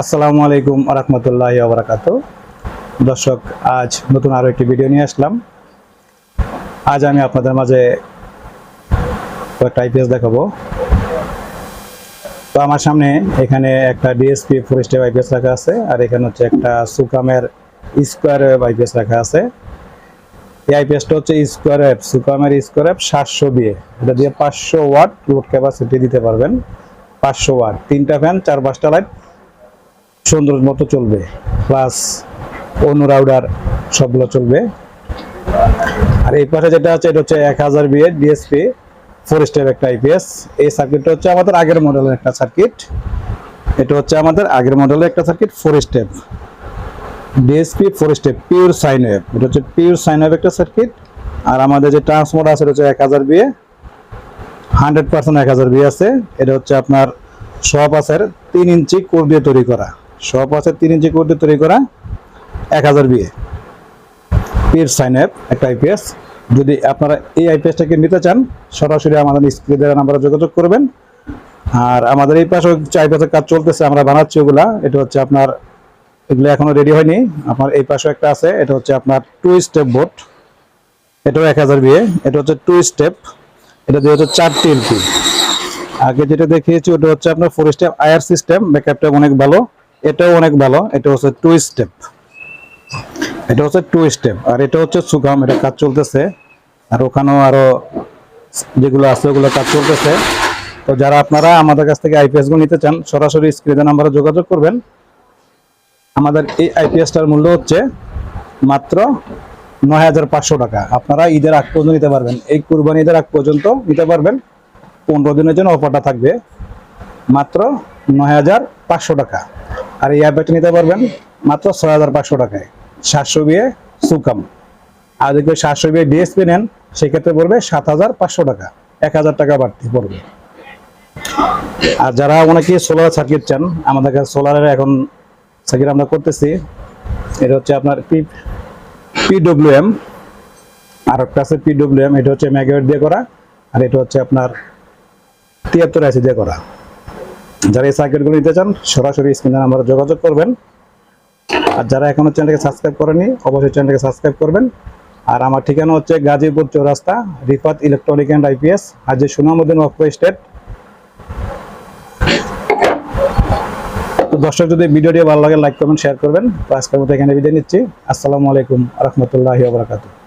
আসসালামু আলাইকুম রহমতুল্লাহ আবরাকাত দর্শক, আজ নতুন আরও একটি ভিডিও নিয়ে আসলাম। আজ আমি আপনাদের মাঝে কয়েকটা আইপিএস দেখাবো। তো আমার সামনে এখানে একটা ডিএসপি ফরেস্টের আইপিএস রাখা আছে, আর এখানে হচ্ছে একটা সুকামের স্কোয়ার আইপিএস রাখা আছে। এই আইপিএসটা হচ্ছে স্কোয়ার অ্যাপ সুকামের স্কোয়ার অ্যাপ সাতশো দিয়ে এটা দিয়ে পাঁচশো ওয়াট লোড ক্যাপাসিটি দিতে পারবেন। পাঁচশো ওয়াট, তিনটা ফ্যান চার পাঁচটা লাইট সুন্দর মতো চলবে। প্লাস অন্য রাউডার সবগুলো চলবে। আর এই পাশে যেটা আছে, এটা হচ্ছে এক হাজার বিয়ে ডিএসপি ফোর স্টেপ একটা আইপিএস এই সার্কিটটা হচ্ছে আমাদের আগের মডেলের একটা সার্কিট এটা হচ্ছে আমাদের আগের মডেলের একটা circuit four step DSP four step pure sine wave এটা হচ্ছে পিওর সাইন ওয়েভ একটা সার্কিট আর আমাদের যে ট্রান্সমোডার আছে, এটা হচ্ছে এক হাজার বিয়ে হান্ড্রেড পার্সেন্ট এক হাজার বিয়ে আছে। এটা হচ্ছে আপনার সব পাশের তিন ইঞ্চি কোর দিয়ে তৈরি করা। সব পাশের তিন ইঞ্চি কোর দিয়ে তৈরি করা এক হাজার বিয়ে পির সাইন অ্যাপ একটা আইপিএস যদি আপনারা এই আইপিএসটাকে নিতে চান, সরাসরি আমাদের স্ক্রিনে দেওয়া নাম্বারে যোগাযোগ করবেন। আর আমাদের এই পাশে আইপিএসের কাজ চলতেছে, আমরা বানাচ্ছি ওগুলা। এটা হচ্ছে আপনার, এগুলো এখনও রেডি হয়নি। আপনার এই পাশে একটা আছে, এটা হচ্ছে আপনার টু স্টেপ বোট এটাও এক হাজার বিয়ে এটা হচ্ছে টু স্টেপ এটা দিয়ে হচ্ছে চারটি এলপি আগে যেটা দেখিয়েছি, ওটা হচ্ছে আপনার ফোর স্টেপ আয়ার সিস্টেম ব্যাকআপটা অনেক ভালো। এটাও অনেক ভালো, এটা হচ্ছে টু স্টেপ এটা হচ্ছে টু স্টেপ আর এটা হচ্ছে সুগাম এটা কাজ চলতেছে। আর ওখানেও আরও যেগুলো আছে, ওগুলো কাজ চলতেছে। তো যারা আপনারা আমাদের কাছ থেকে আইপিএসগুলো নিতে চান, সরাসরি স্ক্রিনে নাম্বারে যোগাযোগ করবেন। আমাদের এই আইপিএসটার মূল্য হচ্ছে মাত্র নয় হাজার পাঁচশো টাকা। আপনারা ঈদের আগ পর্যন্ত নিতে পারবেন। এই কুরবানি ঈদের আগ পর্যন্ত নিতে পারবেন। পনেরো দিনের জন্য অফারটা থাকবে মাত্র নয় হাজার পাঁচশো টাকা। আর এই নিতে পারবেন মাত্র ছয় হাজার পাঁচশো টাকায়। সাতশো বিয়ে সুকাম। আর যদি সাতশো বিয়ে ডিএসপি নেন, সেক্ষেত্রে পড়বে সাত হাজার পাঁচশো টাকা। এক হাজার টাকা বাড়তি পড়বে। আর যারা অনেকে সোলার সার্কিট চান, আমাদের কাছে সোলারের এখন সার্কিট আমরা করতেছি। এটা হচ্ছে আপনার পি পিডব্লিউএম আর একটা আছে পিডব্লিউএম এটা হচ্ছে ম্যাগনেট দিয়ে করা। আর এটা হচ্ছে আপনার তিয়াত্তর আশি দিয়ে করা। যারা এই সার্কিটগুলো নিতে চান, সরাসরি স্ক্রিনে নাম্বারে যোগাযোগ করবেন। আর যারা এখনও চ্যানেলকে সাবস্ক্রাইব করেনি অবশ্যই চ্যানেলকে সাবস্ক্রাইব করবেন। আর আমার ঠিকানা হচ্ছে Gazipur Chowrasta, Rifat electronic and IPS, আর যে সুনামুদ্দিন ওয়াকফ স্টেট তো দর্শক, যদি ভিডিওটি ভালো লাগে, লাইক করবেন শেয়ার করবেন। আজকের মতো এখানে বিদায় নিচ্ছি। আসসালামু আলাইকুম রহমতুল্লাহি বারাকাতুহ।